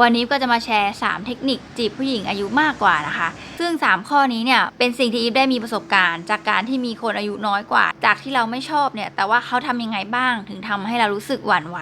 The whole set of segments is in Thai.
วันนี้ก็จะมาแชร์ 3 เทคนิคจีบผู้หญิงอายุมากกว่านะคะ ซึ่ง 3 ข้อนี้เนี่ยเป็นสิ่งที่อีฟได้มีประสบการณ์ จากการที่มีคนอายุน้อยกว่า จากที่เราไม่ชอบเนี่ยแต่ว่าเขาทำยังไงบ้าง ถึงทำให้เรารู้สึกหวั่นไหว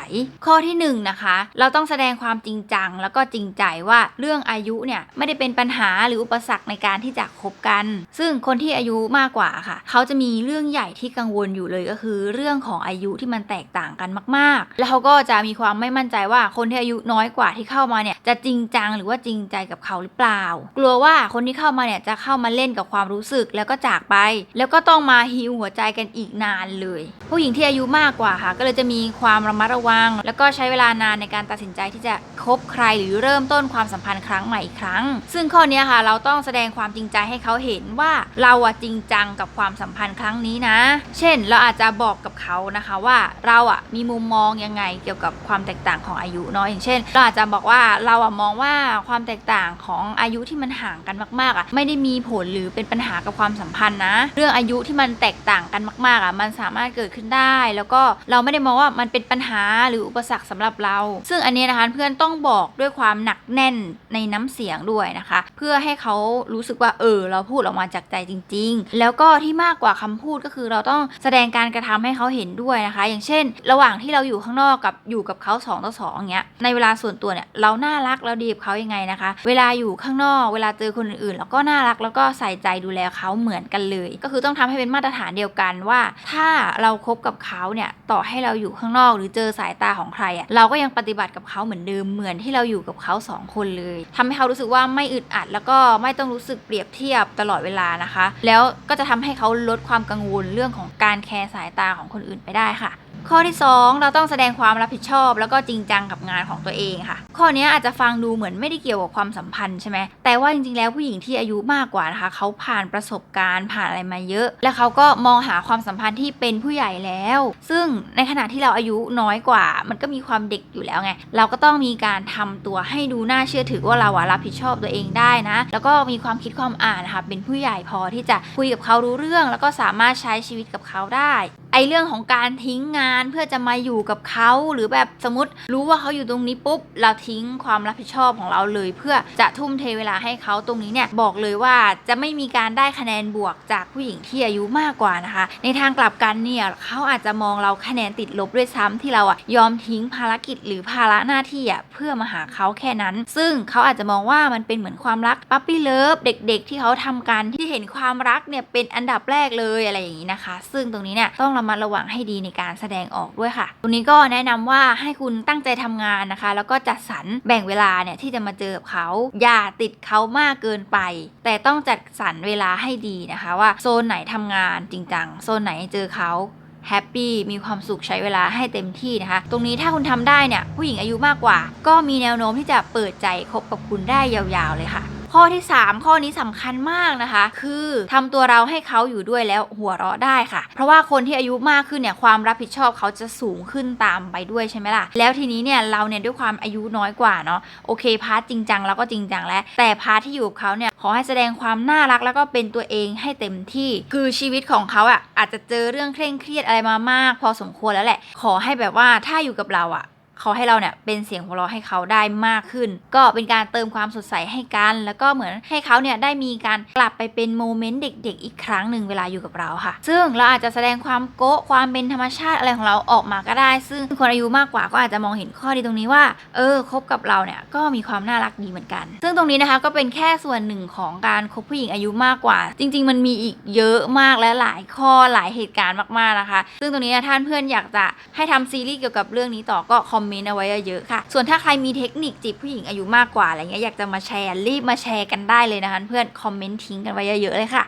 ข้อที่1นะคะ เราต้องแสดงความจริงจัง แล้วก็จริงใจว่าเรื่องอายุเนี่ยไม่ได้เป็นปัญหาหรืออุปสรรคในการที่จะคบกัน ซึ่งคนที่อายุมากกว่าค่ะ เขาจะมีเรื่องใหญ่ที่กังวลอยู่เลยก็คือ เรื่องของอายุที่มันแตกต่างกันมาก ๆ แล้วเขาก็จะมีความไม่มั่นใจว่าคนที่อายุน้อยกว่าที่เข้ามาเนี่ยจะจริงจังหรือว่าจริงใจกับเขาหรือเปล่า กลัวว่าคนที่เข้ามาเนี่ยจะเข้ามาเล่นกับความรู้สึกแล้วก็จากไป แล้วก็ต้องมาฮิวหัวใจกันอีกนานเลย ผู้หญิงที่อายุมากกว่าค่ะ ก็เลยจะมีความระมัดระวัง แล้วก็ใช้เวลานานในการตัดสินใจที่จะคบใครหรือเริ่มต้นความสัมพันธ์ครั้งใหม่อีกครั้ง ซึ่งข้อนี้ค่ะ เราต้องแสดงความจริงใจให้เขาเห็นว่าเราอะจริงจังกับความสัมพันธ์ครั้งนี้นะ เช่น เราอาจจะบอกกับเขานะคะว่าเราอะมีมุมมองยังไงเกี่ยวกับความแตกต่างของอายุเนาะอย่างเช่น เราอาจจะบอกว่าเราอะมองว่าความแตกต่างของอายุที่มันห่างกันมากๆอะไม่ได้มีผลหรือเป็นปัญหากับความสัมพันธ์นะ เรื่องอายุที่มันแตกต่างกันมากๆอะมันสามารถเกิดขึ้นได้ แล้วก็เราไม่ได้มองว่ามันเป็นปัญหาหรืออุปสรรคสำหรับเรา ซึ่งอันนี้นะคะเพื่อนต้องบอกด้วยความหนักแน่นในน้ำเสียงด้วยนะคะ เพื่อให้เขารู้สึกว่าเออ เราพูดออกมาจากใจจริง ๆ แล้วก็ที่มากกว่าคำพูดก็คือเราต้องแสดงการกระทำให้เขาเห็นด้วยนะคะ อย่างเช่น ระหว่างที่เราอยู่ข้างนอกกับอยู่กับเขา2ต่อ2อย่างเงี้ยในเวลาส่วนตัวเนี่ยเราน่ารักเราดีกับเขายังไงนะคะ เวลาอยู่ข้างนอกเวลาเจอคนอื่นๆเราก็น่ารักแล้วก็ใส่ใจดูแลเขาเหมือนกันเลย ก็คือต้องทำให้เป็นมาตรฐานเดียวกันว่า ถ้าเราคบกับเขาเนี่ยต่อให้เราอยู่ข้างนอก หรือเจอสายตาของใครอะ่ะเราก็ยังปฏิบัติกับเขาเหมือนเดิมเหมือนที่เราอยู่กับเขาสองคนเลยทำให้เขารู้สึกว่าไม่อึดอัด แล้วก็ไม่ต้องรู้สึกเปรียบเทียบตลอดเวลานะคะ แล้วก็จะทำให้เขาลดความกังวลเรื่องของการแคร์สายตาของคนอื่นไปได้ค่ะ ข้อที่ 2 เราต้องแสดงความรับผิดชอบ แล้วก็จริงจังกับงานของตัวเองค่ะ ข้อนี้อาจจะฟังดูเหมือนไม่ได้เกี่ยวกับความสัมพันธ์ใช่ไหมแต่ว่าจริงๆแล้วผู้หญิงที่อายุมากกว่านะคะเขาผ่านประสบการณ์ผ่านอะไรมาเยอะ และเขาก็มองหาความสัมพันธ์ที่เป็นผู้ใหญ่แล้ว ซึ่งในขณะที่เราอายุน้อยกว่า มันก็มีความเด็กอยู่แล้วไงเราก็ต้องมีการทำตัวให้ดูน่าเชื่อถือว่าเราอะรับผิดชอบตัวเองได้นะ แล้วก็มีความคิดความอ่านนะคะเป็นผู้ใหญ่พอที่จะคุยกับเขารู้เรื่อง แล้วก็สามารถใช้ชีวิตกับเขาได้ ไอเรื่องของการทิ้งงานเพื่อจะมาอยู่กับเขาหรือแบบสมมติรู้ว่าเขาอยู่ตรงนี้ปุ๊บ เราทิ้งความรับผิดชอบของเราเลย เพื่อจะทุ่มเทเวลาให้เขาตรงนี้เนี่ยบอกเลยว่าจะไม่มีการได้คะแนนบวกจากผู้หญิงที่อายุมากกว่านะคะ ในทางกลับกันเนี่ยเขาอาจจะมองเราคะแนนติดลบด้วยซ้ำที่เราอะยอมทิ้งภารกิจหรือภาระหน้าที่อะเพื่อมาหาเขาแค่นั้น ซึ่งเขาอาจจะมองว่ามันเป็นเหมือนความรักปั๊ปปี้เลิฟเด็ก ๆ ที่เขาทำกันที่เห็นความรักเนี่ยเป็นอันดับแรกเลยอะไรอย่างนี้นะคะ ซึ่งตรงนี้เนี่ยต้องระมัดระวังให้ดีในการแสดงออกด้วยค่ะ ตรงนี้ก็แนะนำว่าให้คุณตั้งใจทำงานนะคะ แล้วก็จัดสรรแบ่งเวลาเนี่ยที่จะมาเจอกับเขา อย่าติดเขามากเกินไป แต่ต้องจัดสรรเวลาให้ดีนะคะ ว่าโซนไหนทำงานจริงจังโซนไหนเจอเขาแฮปปี้มีความสุขใช้เวลาให้เต็มที่นะคะ ตรงนี้ถ้าคุณทำได้เนี่ยผู้หญิงอายุมากกว่า ก็มีแนวโน้มที่จะเปิดใจคบกับคุณได้ยาวๆเลยค่ะ ข้อที่ 3 ข้อนี้สำคัญมากนะคะ คือทำตัวเราให้เขาอยู่ด้วยแล้วหัวเราะได้ค่ะ เพราะว่าคนที่อายุมากขึ้นเนี่ยความรับผิดชอบเขาจะสูงขึ้นตามไปด้วยใช่ไหมล่ะ แล้วทีนี้เนี่ยเราเนี่ยด้วยความอายุน้อยกว่าเนาะโอเคพาร์ทจริงจังเราก็จริงจังแล้ว แต่พาร์ทที่อยู่กับเขาเนี่ยขอให้แสดงความน่ารักแล้วก็เป็นตัวเองให้เต็มที่ คือชีวิตของเขาอะอาจจะเจอเรื่องเคร่งเครียดอะไรมามาก พอสมควรแล้วแหละ ขอให้แบบว่าถ้าอยู่กับเราอะ ขอให้เราเนี่ยเป็นเสียงหัวเราะให้เขาได้มากขึ้น ก็เป็นการเติมความสดใสให้กัน แล้วก็เหมือนให้เขาเนี่ยได้มีการกลับไปเป็นโมเมนต์เด็กๆ อีกครั้งหนึ่งเวลาอยู่กับเราค่ะ ซึ่งเราอาจจะแสดงความโก๊ะความเป็นธรรมชาติอะไรของเราออกมาก็ได้ ซึ่งคนอายุมากกว่าก็อาจจะมองเห็นข้อดีตรงนี้ว่า เออคบกับเราเนี่ยก็มีความน่ารักดีเหมือนกัน ซึ่งตรงนี้นะคะก็เป็นแค่ส่วนหนึ่งของการคบผู้หญิงอายุมากกว่า จริง ๆ มันมีอีกเยอะมากและหลายข้อหลายเหตุการณ์มากๆนะคะ ซึ่งตรงนี้ท่านเพื่อนอยากจะให้ทำซีรีส์เกี่ยวกับเรื่องนี้ต่อก็คอมเมนต์เอาไว้เยอะๆค่ะ ส่วนถ้าใครมีเทคนิคจีบผู้หญิงอายุมากกว่าอะไรเงี้ยอยากจะมาแชร์รีบมาแชร์กันได้เลยนะคะเพื่อนคอมเมนต์ทิ้งกันไว้เยอะๆเลยค่ะ